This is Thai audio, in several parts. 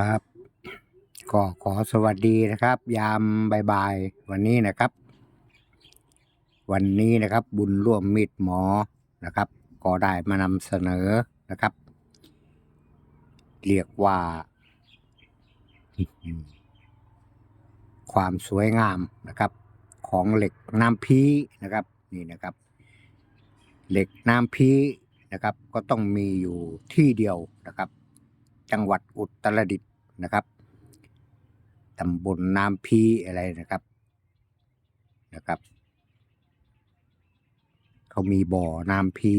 ครับ ก็ขอสวัสดีนะครับ ยามบ่ายๆวันนี้นะครับ วันนี้นะครับ บุญร่วมมิตรหมอนะครับ ก็ได้มานำเสนอนะครับ เรียกว่า ความสวยงามนะครับ ของเหล็กน้ำพีนะครับนี่นะครับ เหล็กน้ำพีนะครับ ก็ต้องมีอยู่ที่เดียวนะครับ จังหวัดอุตรดิตถ์นะครับตำบลน้ำพีอะไรนะครับนะครับเขามีบ่อน้ำพี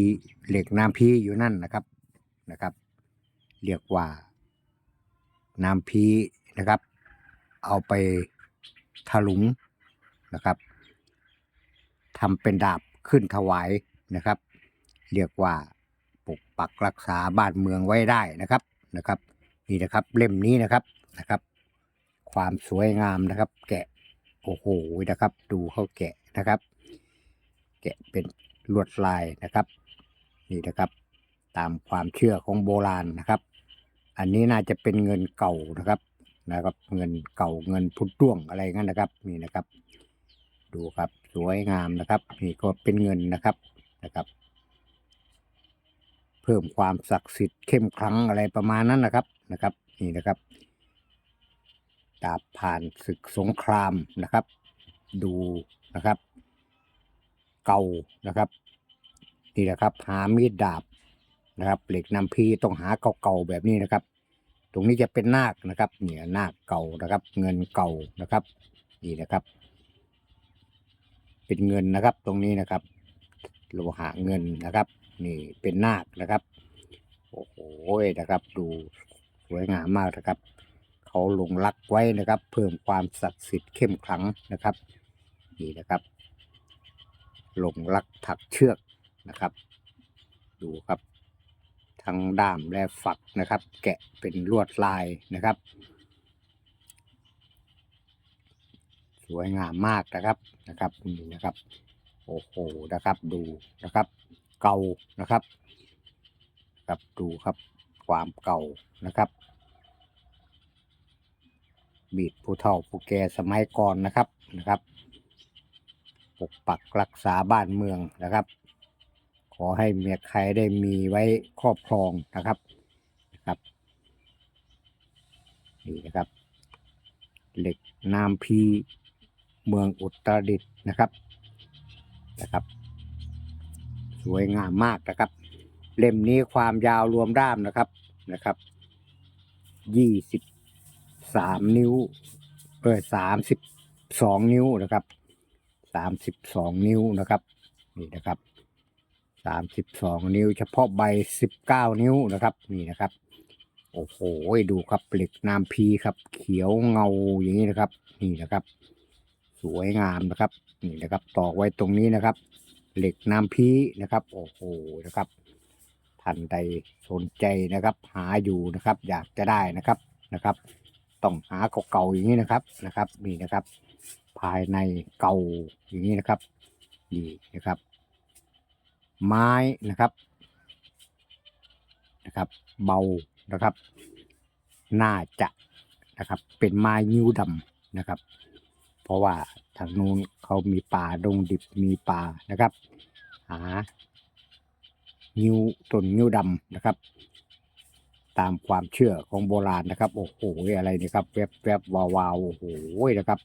เหล็กน้ำพีอยู่นั่นนะครับนะครับ เรียกว่าน้ำพีนะครับ เอาไปถลุงนะครับทำเป็นดาบขึ้นถวายนะครับ เรียกว่าปกปักรักษาบ้านเมืองไว้ได้นะครับ นะครับ นี่นะครับเล่มนี้นะครับนะครับ ความสวยงามนะครับ แกะโอ้โหนะครับ ดูเขาแกะนะครับ แกะเป็นลวดลายนะครับ นี่นะครับ ตามความเชื่อของโบราณนะครับ อันนี้น่าจะเป็นเงินเก่านะครับนะครับ เงินเก่าเงินพุทด้วงอะไรงั้นนะครับ นี่นะครับ ดูครับสวยงามนะครับ นี่ก็เป็นเงินนะครับนะครับ เพิ่มความศักดิ์สิทธิ์เข้มขลังอะไรประมาณนั้นนะครับนะครับ นี่นะครับดาบผ่านศึกสงครามนะครับ ดูนะครับ เก่านะครับนี่นะครับ หามีดดาบนะครับ เหล็กนำพีต้องหาเก่าๆแบบนี้นะครับ ตรงนี้จะเป็นนาคนะครับเนี่ยนาคเก่านะครับ เงินเก่านะครับนี่นะครับ เป็นเงินนะครับ ตรงนี้นะครับโลหะเงินนะครับ นี่เป็นนาคนะครับ โอ้โหนะครับ ดูสวยงามมากนะครับ เขาลงรักไว้นะครับ เพิ่มความศักดิ์สิทธิ์เข้มขลังนะครับนี่นะครับลงรักถักเชือกนะครับ ดูครับ ทั้งด้ามและฝักนะครับ แกะเป็นลวดลายนะครับ สวยงามมากนะครับนะครับนี่นะครับ โอ้โหนะครับดูนะครับ เก่านะครับครับดูครับความเก่านะครับบีดผู้เฒ่าผู้แก่สมัยก่อนนะครับนะครับ ปกปักรักษาบ้านเมืองนะครับ ขอให้เมียใครได้มีไว้ครอบครองนะครับนะครับนี่นะครับ เหล็กนามพีเมืองอุตรดิตถ์นะครับนะครับ สวยงามมากนะครับ เล่มนี้ความยาวรวมด้ามนะครับนะครับยี่สิบสามนิ้วเออสามสิบสองนิ้วนะครับสามสิบสองนิ้วนะครับนี่นะครับสามสิบสองนิ้ว เฉพาะใบสิบเก้านิ้วนะครับนี่นะครับโอ้โหดูครับเหล็กน้ำพีครับ เขียวเงาอย่างนี้นะครับ นี่นะครับ สวยงามนะครับ นี่นะครับตอกไว้ตรงนี้นะครับ เหล็กน้ำพีนะครับ โอ้โหนะครับท่านใดสนใจนะครับ หาอยู่นะครับ อยากจะได้นะครับนะครับ ต้องหาเก่าๆอย่างนี้นะครับนะครับนี่นะครับ ภายในเก่าอย่างนี้นะครับนี่นะครับ ไม้นะครับนะครับ เบานะครับ น่าจะนะครับ เป็นไม้ยิ้วดำนะครับ เพราะว่า ทางนู้นเขามีป่าดงดิบมีป่านะครับ หานิ้วต้นนิ้วดำนะครับ ตามความเชื่อของโบราณนะครับ โอ้โหอะไรนี่ครับแวบแวบวาววาวโอ้โหนะครับ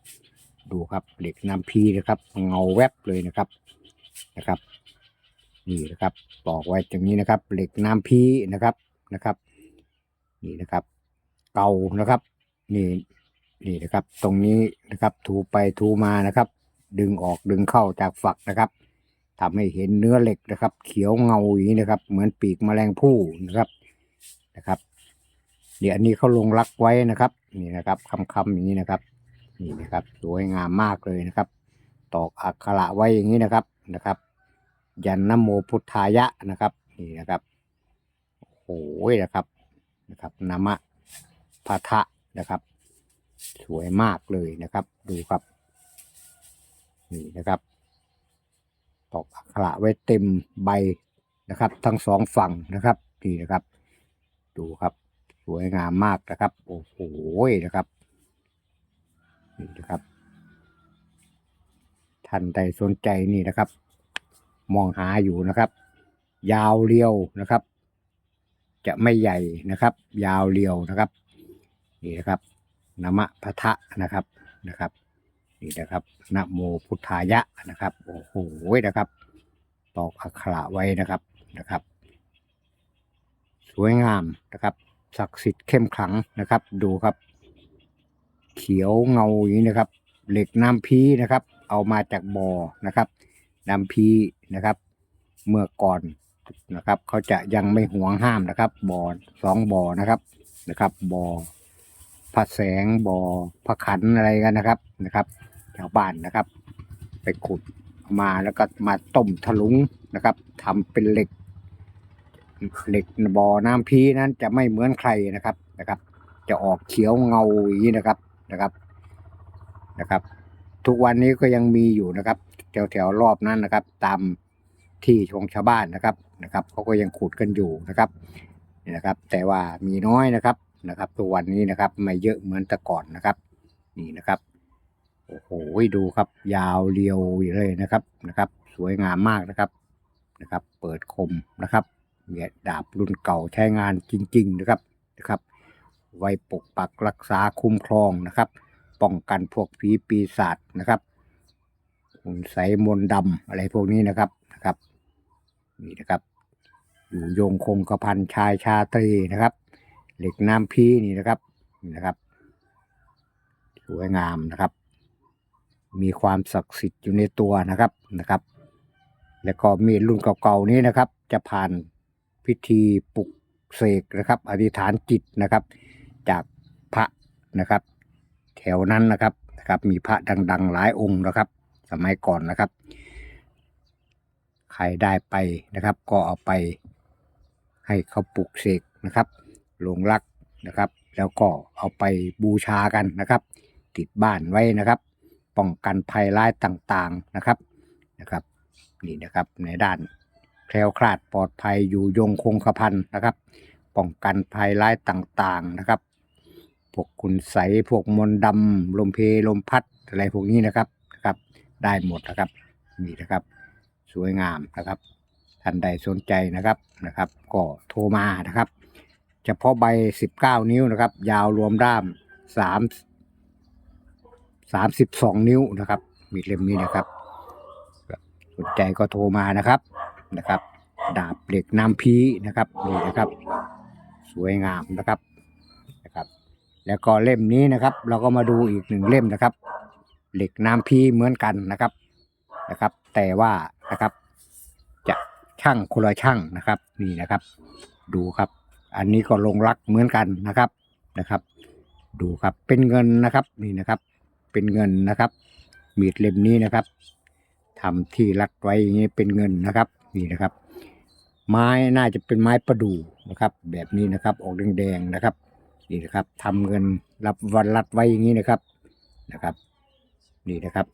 ดูครับเหล็กน้ำพีนะครับ เงาแวบเลยนะครับนะครับ นี่นะครับบอกไว้ตรงนี้นะครับ เหล็กน้ำพีนะครับนะครับ นี่นะครับ เก่านะครับ นี่ นี่นะครับ ตรงนี้นะครับถูไปถูมานะครับ ดึงออกดึงเข้าจากฝักนะครับทำให้เห็นเนื้อเหล็กนะครับ เขียวเงาอย่างนี้นะครับ เหมือนปีกแมลงภู่นะครับนะครับเดี๋ยวอันนี้เขาลงรักไว้นะครับ นี่นะครับคำคำๆอย่างนี้นะครับ นี่นะครับสวยงามมากเลยนะครับ ตอกอักขระไว้อย่างนี้นะครับนะครับ ยันนโมพุทธายะนะครับ นี่นะครับโอ้โหนะครับนะครับนามะพะทะนะครับ สวยมากเลยนะครับ ดูครับนี่นะครับตอกอักขระไว้เต็มใบนะครับ ทั้งสองฝั่งนะครับนี่นะครับ ดูครับ สวยงามมากนะครับโอ้โหนะครับนี่นะครับท่านใดสนใจนี่นะครับ มองหาอยู่นะครับ ยาวเรียวนะครับ จะไม่ใหญ่นะครับ ยาวเรียวนะครับ นี่นะครับ นมะพะทะนะครับนะครับนี่นะครับนะโมพุทธายะนะครับโอ้โหนะครับ ตอกอักขระไว้นะครับนะครับ สวยงามนะครับศักดิ์สิทธิ์เข้มขลังนะครับ ดูครับ เขียวเงาอย่างนี้นะครับ เหล็กน้ำพีนะครับ เอามาจากบ่อนะครับน้ำพีนะครับ เมื่อก่อนนะครับ เขาจะยังไม่ห่วงห้ามนะครับบ่อสองบ่อนะครับนะครับบ่อ พระแสงบ่อพระขันอะไรกันนะครับนะครับชาวบ้านนะครับ ไปขุดมาแล้วก็มาต้มถลุงนะครับทำเป็นเหล็ก เหล็กบ่อน้ำพีนั้นจะไม่เหมือนใครนะครับนะครับ จะออกเขียวเงาอย่างนี้นะครับนะครับนะครับ ทุกวันนี้ก็ยังมีอยู่นะครับ แถวแถวรอบนั้นนะครับ ตามที่ของชาวบ้านนะครับนะครับเขาก็ยังขุดกันอยู่นะครับนี่นะครับ แต่ว่ามีน้อยนะครับ นะครับทุกวันนี้นะครับไม่เยอะเหมือนแต่ก่อนนะครับ นี่นะครับโอ้โหดูครับ ยาวเรียวเลยนะครับนะครับ สวยงามมากนะครับนะครับ เปิดคมนะครับเนี่ยดาบรุ่นเก่าใช้งานจริง ๆ นะครับนะครับ ไว้ปกปักรักษาคุ้มครองนะครับ ป้องกันพวกผีปีศาจนะครับหุ่นใสมนต์ดำอะไรพวกนี้นะครับนะครับนี่นะครับ อยู่ยงคงกระพันชายชาตรีนะครับ เหล็กน้ำพีนี่นะครับนี่นะครับ สวยงามนะครับ มีความศักดิ์สิทธิ์อยู่ในตัวนะครับนะครับ แล้วก็มีดรุ่นเก่าๆนี้นะครับ จะผ่านพิธีปลุกเสกนะครับ อธิษฐานจิตนะครับ จากพระนะครับ แถวนั้นนะครับนะครับ มีพระดัง ๆ หลายองค์นะครับ สมัยก่อนนะครับ ใครได้ไปนะครับ ก็เอาไปให้เขาปลุกเสกนะครับ หลงรักนะครับ แล้วก็เอาไปบูชากันนะครับ ติดบ้านไว้นะครับ ป้องกันภัยร้ายต่างๆนะครับนะครับ นี่นะครับในด้านแคล้วคลาดปลอดภัยอยู่ยงคงกระพันนะครับ ป้องกันภัยร้ายต่างๆนะครับ พวกคุณใสพวกมนต์ดำลมเพลลมพัดอะไรพวกนี้นะครับนะครับ ได้หมดนะครับนี่นะครับ สวยงามนะครับท่านใดสนใจนะครับนะครับ ก็โทรมานะครับ เฉพาะใบ 19 นิ้วนะครับ ยาวรวมด้าม3 32 นิ้วนะครับมีดเล่มนี้นะครับสนใจก็โทรมานะครับนะครับ ดาบเหล็กน้ำพีนะครับนี่นะครับ สวยงามนะครับนะครับ แล้วก็เล่มนี้นะครับ เราก็มาดูอีกหนึ่งเล่มนะครับ เหล็กน้ำพีเหมือนกันนะครับนะครับ แต่ว่านะครับ จะช่างคนละช่างนะครับนี่นะครับ ดูครับ อันนี้ก็ลงรักเหมือนกันนะครับนะครับ ดูครับเป็นเงินนะครับนี่นะครับ เป็นเงินนะครับ มีดเล่มนี้นะครับทำที่รัดไว้อย่างนี้เป็นเงินนะครับนี่นะครับ ไม้น่าจะเป็นไม้ประดู่นะครับ แบบนี้นะครับออกแดงๆนะครับนี่นะครับทำเงินรับวันรัดไว้อย่างนี้นะครับนะครับ นี่นะครับ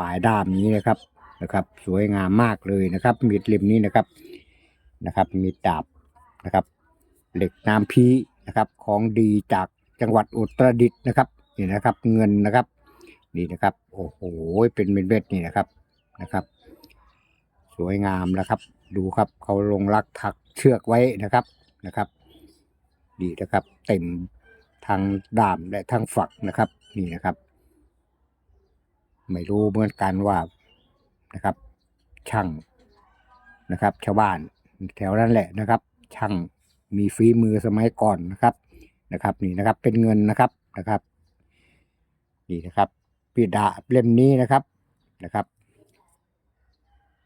ปลายด้ามนี้นะครับนะครับ สวยงามมากเลยนะครับ มีดเล่มนี้นะครับนะครับ มีดาบนะครับ เหล็กน้ำพีนะครับของดีจากจังหวัดอุตรดิตถ์นะครับนี่นะครับ เงินนะครับนี่นะครับ โอ้โหเป็นเม็ดๆนี่นะครับนะครับ สวยงามนะครับ ดูครับเขาลงรักถักเชือกไว้นะครับนะครับดีนะครับ เต็มทางด้ามและทางฝักนะครับ นี่นะครับ ไม่รู้เหมือนกันว่านะครับ ช่างนะครับ ชาวบ้านแถวนั้นแหละนะครับ ช่าง มีฝีมือสมัยก่อนนะครับนะครับ นี่นะครับเป็นเงินนะครับนะครับนี่นะครับปีดาเล่มนี้นะครับนะครับ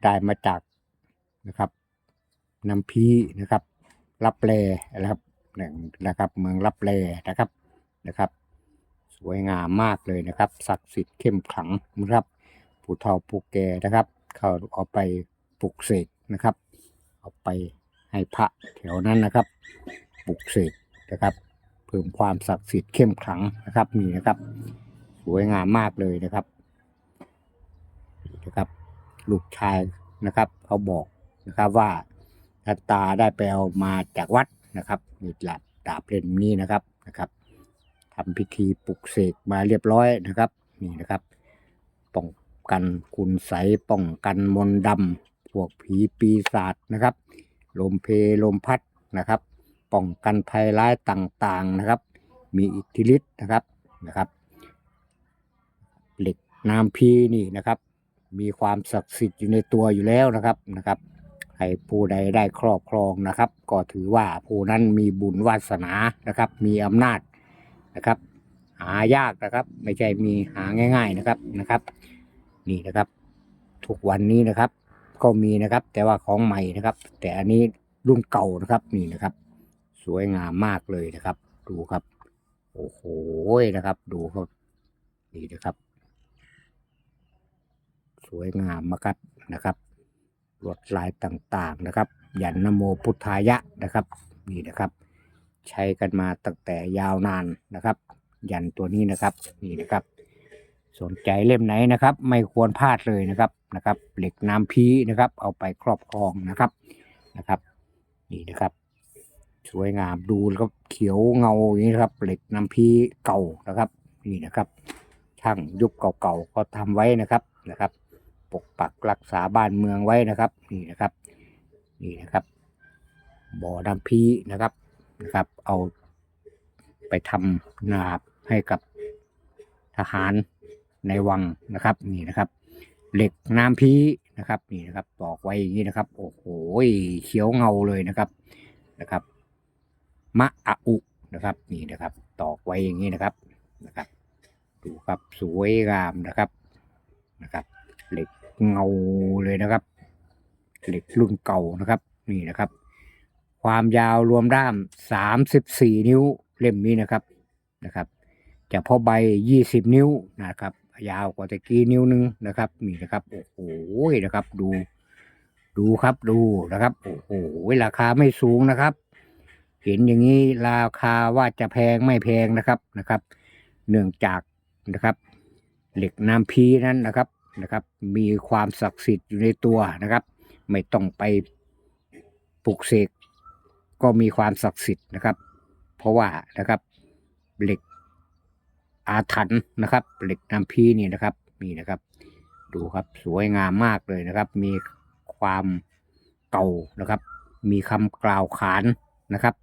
ได้มาจากนะครับน้ำพีนะครับรับแลนะครับนะครับเมืองรับแลนะครับนะครับ สวยงามมากเลยนะครับศักดิ์สิทธิ์เข้มขลังนะครับผู้เฒ่าผู้แก่นะครับ เขาเอาไปปลุกเสกนะครับ เอาไป ให้พระแถวนั้นนะครับปลุกเสกนะครับ เพิ่มความศักดิ์สิทธิ์เข้มขลังนะครับนี่นะครับ สวยงามมากเลยนะครับนะครับ ลูกชายนะครับ เขาบอกนะครับว่าท่านตาได้ไปเอามาจากวัดนะครับนี่หละดาบเล่มนี้นะครับนะครับทำพิธีปลุกเสกมาเรียบร้อยนะครับ นี่นะครับป้องกันคุณใสป้องกันมนต์ดำพวกผีปีศาจนะครับ ลมเพลลมพัดนะครับ ป้องกันภัยร้ายต่างๆนะครับ มีอิทธิฤทธิ์นะครับนะครับ เหล็กน้ำพีนี่นะครับ มีความศักดิ์สิทธิ์อยู่ในตัวอยู่แล้วนะครับนะครับให้ผู้ใดได้ครอบครองนะครับ ก็ถือว่าผู้นั้นมีบุญวาสนานะครับ มีอำนาจนะครับ หายากนะครับ ไม่ใช่มีหาง่าย ๆนะครับนะครับ นี่นะครับ ทุกวันนี้นะครับ ก็มีนะครับ แต่ว่าของใหม่นะครับ แต่อันนี้รุ่นเก่านะครับนี่นะครับ สวยงามมากเลยนะครับ ดูครับ โอ้โหนะครับ ดูครับนี่นะครับ สวยงามมากครับนะครับลวดลายต่างๆนะครับ ยันนโมพุทธายะนะครับ นี่นะครับ ใช้กันมาตั้งแต่ยาวนานนะครับ ยันตัวนี้นะครับ นี่นะครับ สนใจเล่มไหนนะครับ ไม่ควรพลาดเลยนะครับ นะครับ เหล็กน้ำพีนะครับ เอาไปครอบครองนะครับนะครับ นี่นะครับ สวยงามดูแล้วก็เขียวเงาอย่างนี้นะครับ เหล็กน้ำพีเก่านะครับ นี่นะครับ ช่างยุคเก่าๆก็ทำไว้นะครับนะครับ ปกปักรักษาบ้านเมืองไว้นะครับ นี่นะครับ นี่นะครับ บ่อน้ำพีนะครับนะครับ เอาไปทำนาบให้กับทหารในวังนะครับ นี่นะครับ เหล็กน้ำพีนะครับนี่นะครับตอกไว้อย่างนี้นะครับ โอ้โหเขียวเงาเลยนะครับนะครับมะอะอุนะครับ นี่นะครับ ตอกไว้อย่างนี้นะครับนะครับ ดูครับสวยงามนะครับนะครับ เหล็กเงาเลยนะครับ เหล็กรุ่นเก่านะครับ นี่นะครับ ความยาวรวมด้ามสามสิบสี่นิ้วเล่มนี้นะครับนะครับจะพอใบยี่สิบนิ้วนะครับ ยาวกว่าตะกี้นิ้วนึงนะครับนี่นะครับโอ้โหนะครับ ดู ดูครับดูนะครับ โอ้โหราคาไม่สูงนะครับ เห็นอย่างนี้ราคาว่าจะแพงไม่แพงนะครับนะครับ เนื่องจากนะครับ เหล็กน้ำพีนั้นนะครับนะครับ มีความศักดิ์สิทธิ์อยู่ในตัวนะครับ ไม่ต้องไปปลุกเสกก็มีความศักดิ์สิทธิ์นะครับ เพราะว่านะครับ เหล็ก อาถรรพ์นะครับ เหล็กน้ำพีนี่นะครับนี่นะครับ ดูครับสวยงามมากเลยนะครับ มีความเก่านะครับ มีคำกล่าวขานนะครับ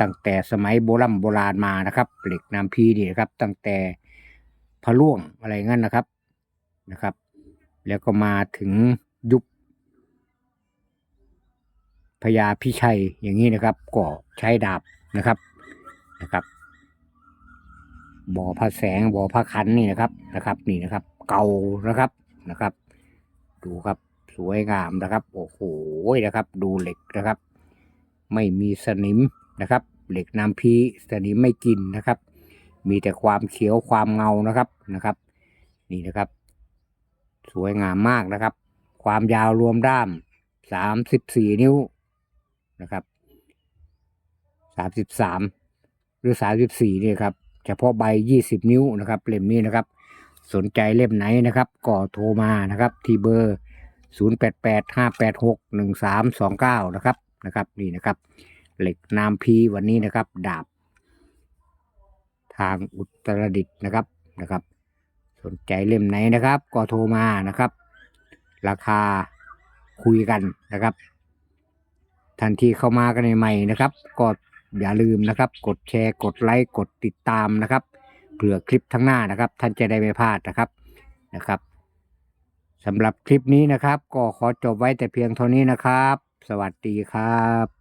ตั้งแต่สมัยโบราณโบราณมานะครับ เหล็กน้ำพีนี่นะครับ ตั้งแต่พระล่วงอะไรงั้นนะครับนะครับ แล้วก็มาถึงยุคพญาพิชัยอย่างนี้นะครับ ก็ใช้ดาบนะครับนะครับ บ่อพระแสงบ่อพระคันนี่นะครับนะครับ นี่นะครับ เก่านะครับนะครับ ดูครับสวยงามนะครับ โอ้โหนะครับ ดูเหล็กนะครับ ไม่มีสนิมนะครับ เหล็กน้ำพีสนิมไม่กินนะครับ มีแต่ความเขียวความเงานะครับนะครับ นี่นะครับ สวยงามมากนะครับ ความยาวรวมด้ามสามสิบสี่นิ้วนะครับสามสิบสามหรือสามสิบสี่นี่ครับ เฉพาะใบยี่สิบนิ้วนะครับเล่มนี้นะครับ สนใจเล่มไหนนะครับก็โทรมานะครับที่เบอร์ศูนย์แปดแปดห้าแปดหกหนึ่งสามสองเก้านะครับนะครับนี่นะครับ เหล็กน้ำพีวันนี้นะครับ ดาบ ทางอุตรดิตถ์นะครับนะครับ สนใจเล่มไหนนะครับ ก็โทรมานะครับ ราคาคุยกันนะครับทันทีเข้ามากันใหม่ๆนะครับ ก็ อย่าลืมนะครับ กดแชร์ กดไลค์ กดติดตามนะครับ เผื่อคลิปทั้งหน้านะครับ ท่านจะได้ไม่พลาดนะครับนะครับสำหรับคลิปนี้นะครับ ก็ขอจบไว้แต่เพียงเท่านี้นะครับ สวัสดีครับ